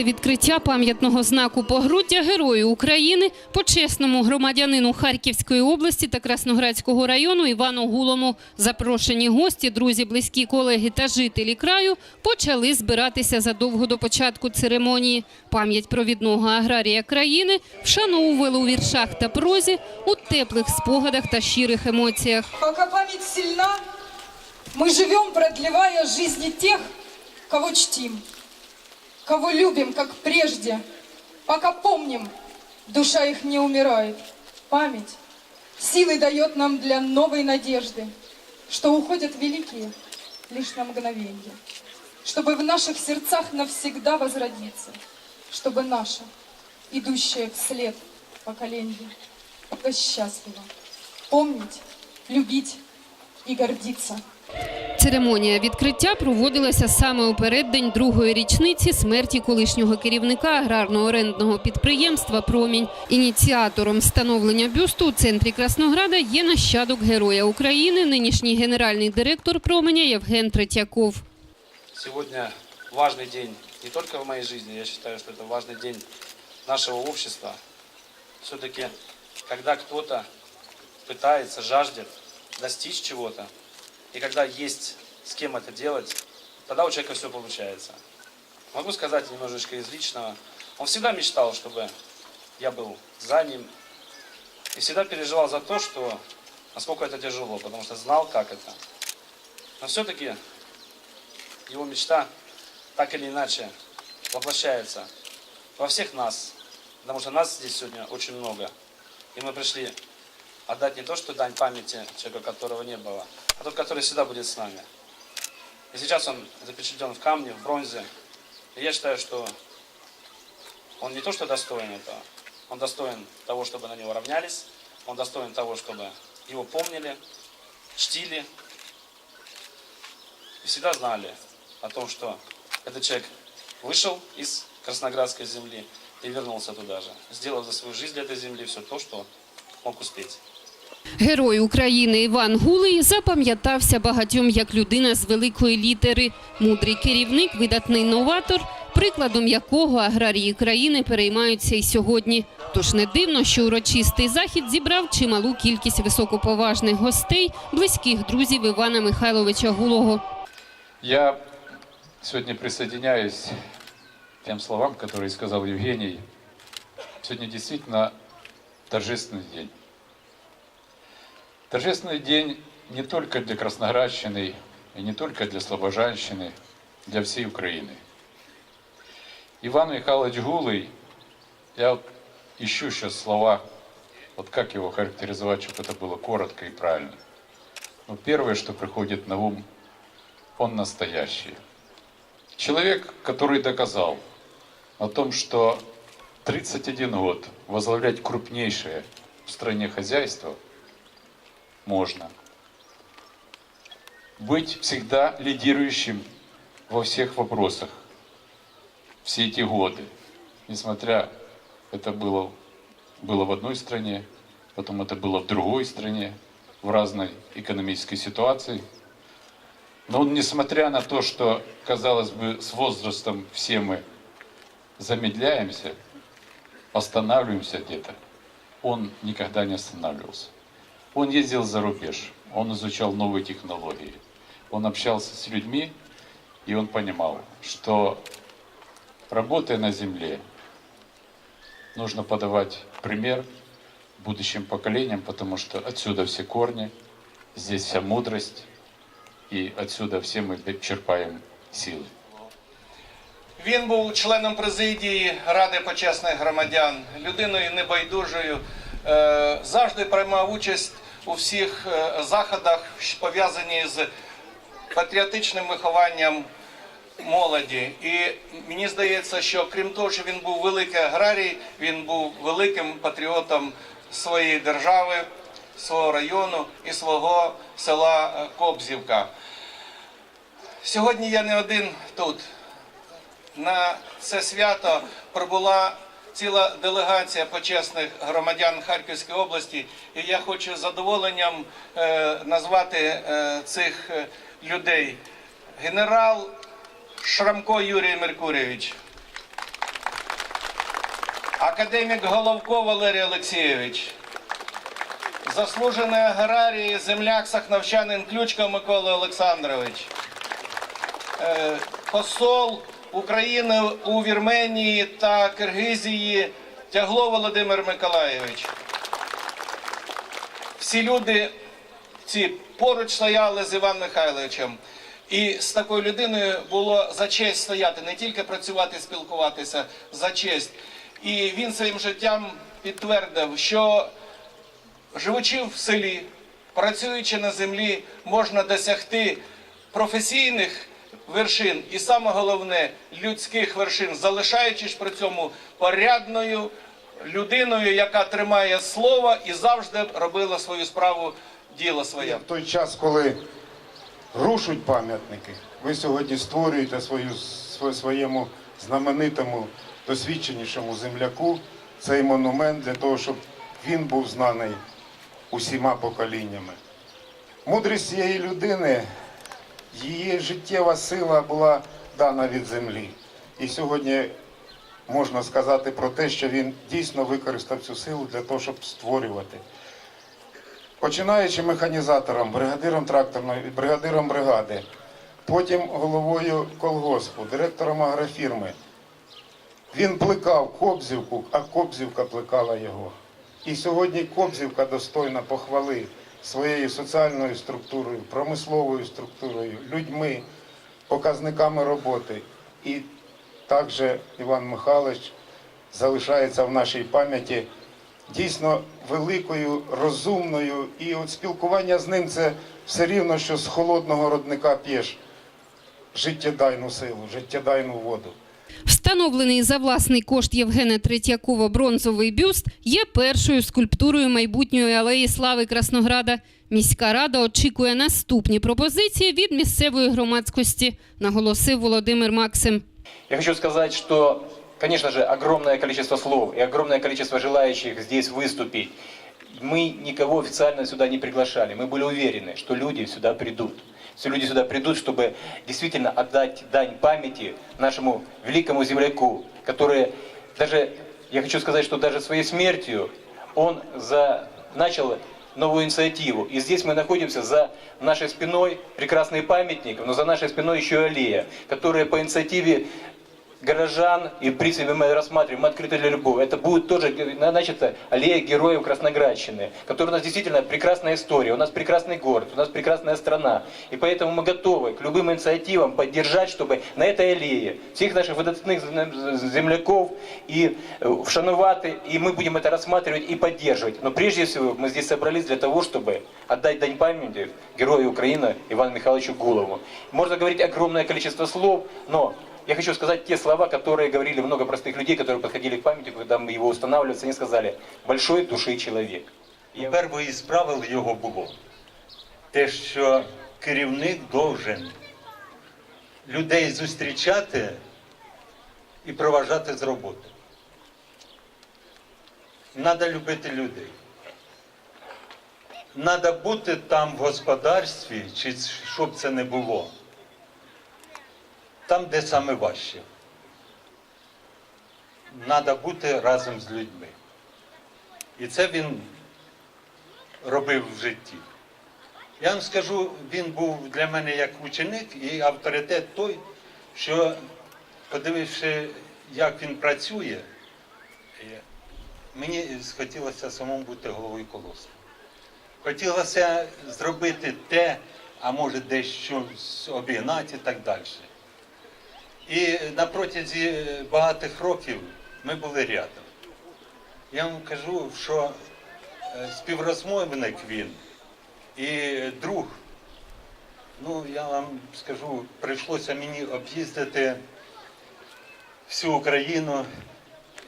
Урочисте відкриття пам'ятного знаку погруддя Герою України почесному громадянину Харківської області та Красноградського району Івану Гулому. Запрошені гості, друзі, близькі колеги та жителі краю почали збиратися задовго до початку церемонії. Пам'ять провідного аграрія країни вшановували у віршах та прозі, у теплих спогадах та щирих емоціях. Пока память сильна, мы живем, продлевая жизни тех, кого чтим, кого любим, как прежде. Пока помним, душа их не умирает. Память силы дает нам для новой надежды, что уходят великие лишь на мгновенье, чтобы в наших сердцах навсегда возродиться, чтобы наше, идущее вслед поколение, было счастливо помнить, любить и гордиться. Церемонія відкриття проводилася саме у переддень другої річниці смерті колишнього керівника аграрно-орендного підприємства Промінь. Ініціатором встановлення бюсту у центрі Краснограда є нащадок Героя України, нинішній генеральний директор Променя Євген Третьяков. Сегодня важный день не только в моей жизни, я считаю, что это важный день нашего общества. Все-таки, когда кто-то пытается, жаждет достичь чего-то, и когда есть с кем это делать, тогда у человека все получается. Могу сказать немножечко из личного. Он всегда мечтал, чтобы я был за ним, и всегда переживал за то, что насколько это тяжело, потому что знал, как это. Но все-таки его мечта так или иначе воплощается во всех нас, потому что нас здесь сегодня очень много. И мы пришли отдать не то, что дань памяти человека, которого не было, а тот, который всегда будет с нами. И сейчас он запечатлен в камне, в бронзе. И я считаю, что он не то, что достоин этого, он достоин того, чтобы на него равнялись, он достоин того, чтобы его помнили, чтили, и всегда знали о том, что этот человек вышел из Красноградской земли и вернулся туда же, сделав за свою жизнь для этой земли все то, что мог успеть. Герой України Іван Гулий запам'ятався багатьом як людина з великої літери, мудрий керівник, видатний новатор, прикладом якого аграрії країни переймаються і сьогодні. Тож не дивно, що урочистий захід зібрав чималу кількість високоповажних гостей, близьких друзів Івана Михайловича Гулого. Я сегодня присоединяюсь к тем словам, которые сказал Евгений. Сегодня действительно торжественный день. Торжественный день не только для Красноградщины и не только для Слобожанщины, для всей Украины. Иван Михайлович Гулый, я вот ищу сейчас слова, вот как его характеризовать, чтобы это было коротко и правильно. Но первое, что приходит на ум, он настоящий. Человек, который доказал о том, что 31 год возглавлять крупнейшее в стране хозяйство можно. Быть всегда лидирующим во всех вопросах все эти годы. Несмотря это было, было в одной стране, потом это было в другой стране, в разной экономической ситуации – но он, несмотря на то, что, казалось бы, с возрастом все мы замедляемся, останавливаемся где-то, он никогда не останавливался. Он ездил за рубеж, он изучал новые технологии, он общался с людьми, и он понимал, что работая на земле, нужно подавать пример будущим поколениям, потому что отсюда все корни, здесь вся мудрость, и отсюда все мы черпаем силы. Він був членом президії Ради почесних громадян, людиною небайдужою, е, завжди приймав участь у всіх е, заходах, пов'язані з патріотичним вихованням молоді. І мені здається, що крім того, що він був великий аграрій, він був великим патріотом своєї держави, свого району і свого села е, Кобзівка. Сьогодні я не один тут. На це свято прибула ціла делегація почесних громадян Харківської області, і я хочу з задоволенням е, назвати е, цих е, людей. Генерал Шрамко Юрій Меркурійович, академік Головко Валерій Олексійович, заслужений аграрій, земляк, сахновчанин Ключко Микола Олександрович, посол України у Вірменії та Киргизії Тягло Володимир Миколайович. Всі люди ці поруч стояли з Іваном Михайловичем. І з такою людиною було за честь стояти, не тільки працювати, спілкуватися, за честь. І він своїм життям підтвердив, що живучи в селі, працюючи на землі, можна досягти професійних вершин і саме головне людських вершин, залишаючись при цьому порядною людиною, яка тримає слово і завжди робила свою справу, діло своє. В той час, коли рушать пам'ятники, ви сьогодні створюєте свою, сво- своєму знаменитому, досвідченішому земляку цей монумент для того, щоб він був знаний усіма поколіннями. Мудрість цієї людини, її життєва сила була дана від землі. І сьогодні можна сказати про те, що він дійсно використав цю силу для того, щоб створювати. Починаючи механізатором, бригадиром тракторної, бригадиром бригади, потім головою колгоспу, директором агрофірми. Він плекав Кобзівку, а Кобзівка плекала його. І сьогодні Кобзівка достойна похвали своєю соціальною структурою, промисловою структурою, людьми, показниками роботи. І також Іван Михайлович залишається в нашій пам'яті дійсно великою, розумною, і от спілкування з ним це все рівно, що з холодного родника п'єш життєдайну силу, життєдайну воду. Встановлений за власний кошт Євгена Третьякова бронзовий бюст є першою скульптурою майбутньої алеї слави Краснограда. Міська рада очікує наступні пропозиції від місцевої громадськості, наголосив Володимир Максим. Я хочу сказать, что, конечно же, огромное количество слов и огромное количество желающих здесь выступить. Мы никого официально сюда не приглашали. Мы были уверены, что люди сюда придут. Люди сюда придут, чтобы действительно отдать дань памяти нашему великому земляку, который даже, я хочу сказать, что даже своей смертью он за, начал новую инициативу. И здесь мы находимся за нашей спиной прекрасный памятник, но за нашей спиной еще аллея, которая по инициативе горожан, и в принципе мы рассматриваем, мы открыты для любого. Это будет тоже, значит, аллея героев Красноградщины, которая у нас действительно прекрасная история, у нас прекрасный город, у нас прекрасная страна. И поэтому мы готовы к любым инициативам поддержать, чтобы на этой аллее всех наших выдатных земляков и э, вшанувати, и мы будем это рассматривать и поддерживать. Но прежде всего мы здесь собрались для того, чтобы отдать дань памяти герою Украины Ивану Михайловичу Гулову. Можно говорить огромное количество слов, но я хочу сказать те слова, которые говорили много простых людей, которые подходили к памятнику, когда мы его устанавливали, они сказали «большой души человек». Я- Першою із правил його було те, що керівник должен людей зустрічати і проважати з роботи. Треба любити людей. Треба бути там в господарстві, чи щоб це не було. Там, де саме важче. Треба бути разом з людьми. І це він робив в житті. Я вам скажу, він був для мене як ученик і авторитет той, що, подививши, як він працює, е, мені схотілося самому бути головою колосу. Хотілося зробити те, а може дещо обігнати і так далі. І на протязі багатих років ми були рядом. Я вам кажу, що е, співрозмовник він і друг. Ну, я вам скажу, прийшлося мені об'їздити всю Україну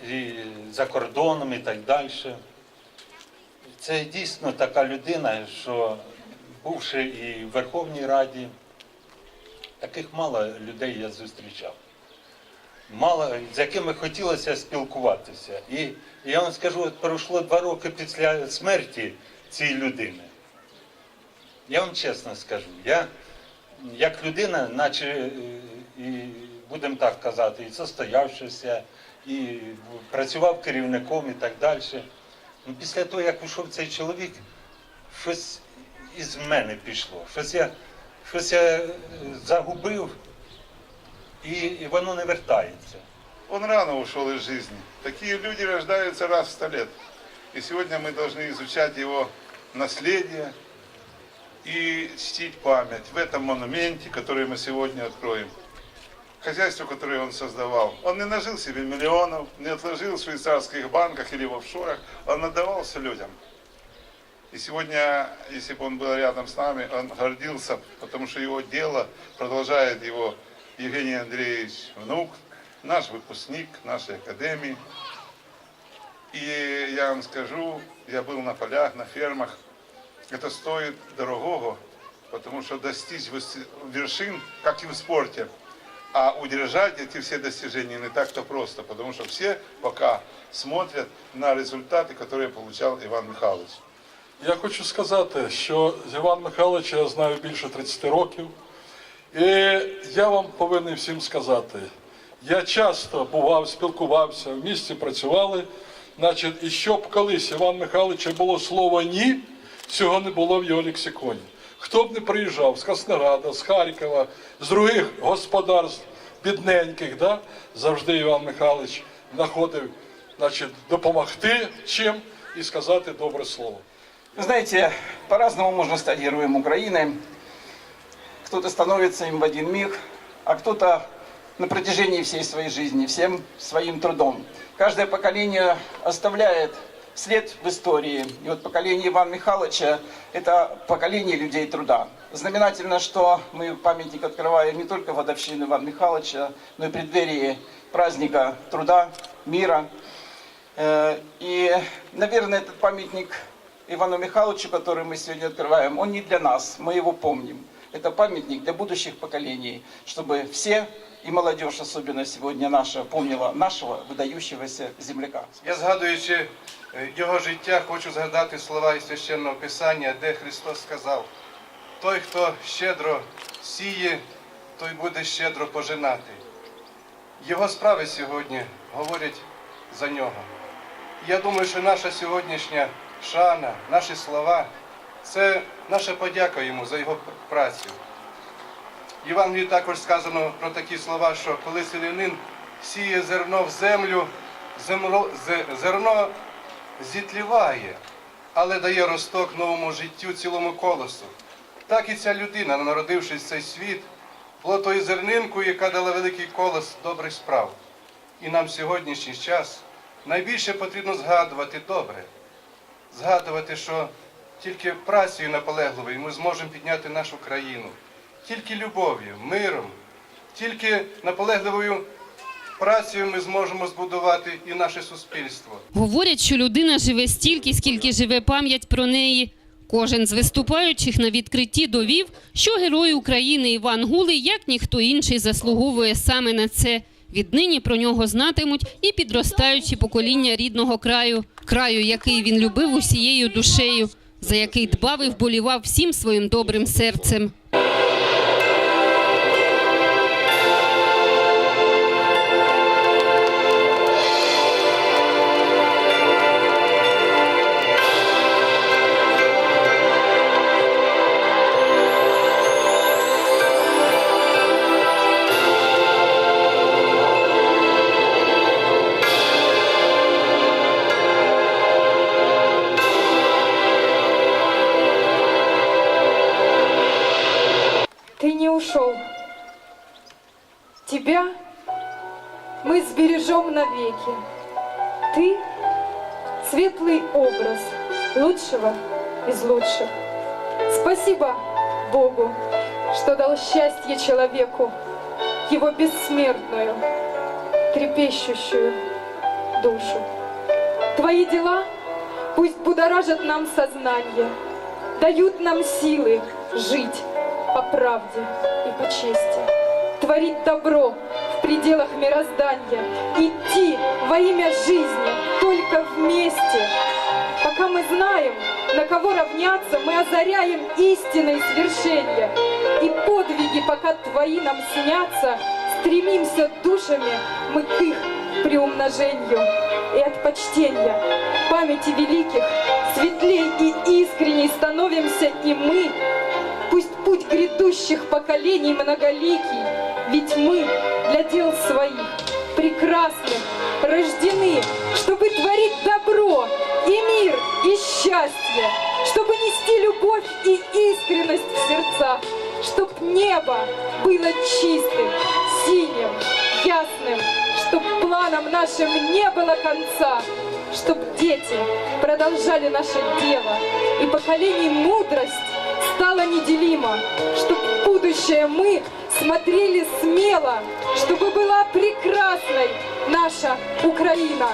і за кордоном і так далі. Це дійсно така людина, що бувши і в Верховній Раді, таких мало людей я зустрічав. Мало з якими хотілося спілкуватися. І я вам скажу, от пройшло два роки після смерті цієї людини. Я вам чесно скажу, я як людина, наче е, і будемо так казати, і состоявшися, і працював керівником і так далі. Ну, після того, як пішов цей чоловік, щось із мене пішло. Щось я, щось я е, загубив, і, і воно не вертається. Он рано ушел из жизни. Такие люди рождаются раз в сто лет. И сегодня мы должны изучать его наследие и чтить память в этом монументе, который мы сегодня откроем. Хозяйство, которое он создавал. Он не нажил себе миллионов, не отложил в швейцарских банках или в офшорах. Он отдавал все людям. И сегодня, если бы он был рядом с нами, он гордился, потому что его дело продолжает его Евгений Андреевич, внук, наш выпускник нашей академии. И я вам скажу, я был на полях, на фермах. Это стоит дорогого, потому что достичь вершин, как и в спорте, а удержать эти все достижения не так-то просто, потому что все пока смотрят на результаты, которые получал Иван Михайлович. Я хочу сказати, що з Іван Михайловича я знаю більше 30 років. І я вам повинен всім сказати, я часто бував, спілкувався, в місті працювали. Значить, і щоб колись Іван Михайловича було слово ні, цього не було в його лексиконі. Хто б не приїжджав з Краснограда, з Харкова, з других господарств бідненьких, да, завжди Іван Михайлович знаходив значить, допомогти чим і сказати добре слово. Знаете, по-разному можно стать героем Украины. Кто-то становится им в один миг, а кто-то на протяжении всей своей жизни, всем своим трудом. Каждое поколение оставляет след в истории. И вот поколение Ивана Михайловича – это поколение людей труда. Знаменательно, что мы памятник открываем не только годовщину Ивана Михайловича, но и преддверии праздника труда, мира. Э, И, наверное, этот памятник Ивану Михайловичу, который мы сегодня открываем, он не для нас, мы его помним. Это памятник для будущих поколений, чтобы все, и молодежь особенно сегодня наша, помнила нашего выдающегося земляка. Я згадуючи е, його життя, хочу згадати слова із священного писання, де Христос сказав: той, хто щедро сіє, той буде щедро пожинати. Його справи сьогодні говорять за нього. Я думаю, що наша сьогоднішня шана, наші слова це наша подяка йому за його працю. В також сказано про такі слова, що коли селянин сіє зерно в землю, земро- зе- зерно зітліває, але дає росток новому життю цілому колосу. Так і ця людина, народившись в цей світ, була тою зернинкою, яка дала великий колос добрих справ. І нам в сьогоднішній час найбільше потрібно згадувати добре, згадувати, що тільки працею наполегливою ми зможемо підняти нашу країну, тільки любов'ю, миром, тільки наполегливою працею ми зможемо збудувати і наше суспільство. Говорять, що людина живе стільки, скільки живе пам'ять про неї. Кожен з виступаючих на відкритті довів, що герой України Іван Гулий, як ніхто інший, заслуговує саме на це. Віднині про нього знатимуть і підростаючі покоління рідного краю, краю, який він любив усією душею, за який дбав і вболівав всім своїм добрим серцем. Навеки. Ты — светлый образ лучшего из лучших. Спасибо Богу, что дал счастье человеку, его бессмертную, трепещущую душу. Твои дела пусть будоражат нам сознание, дают нам силы жить по правде и по чести, творить добро пределах мироздания, идти во имя жизни только вместе. Пока мы знаем, на кого равняться, мы озаряем истинные свершения. И подвиги, пока твои нам снятся, стремимся душами мы к их приумножению и от почтения памяти великих светлей и искренней становимся и мы. Пусть путь грядущих поколений многоликий, ведь мы для дел своих прекрасных рождены, чтобы творить добро и мир, и счастье, чтобы нести любовь и искренность в сердцах, чтоб небо было чистым, синим, ясным, чтоб планам нашим не было конца, чтоб дети продолжали наше дело, и поколений мудрость стала неделима, чтоб в будущее мы смотрели смело, чтобы была прекрасной наша Украина.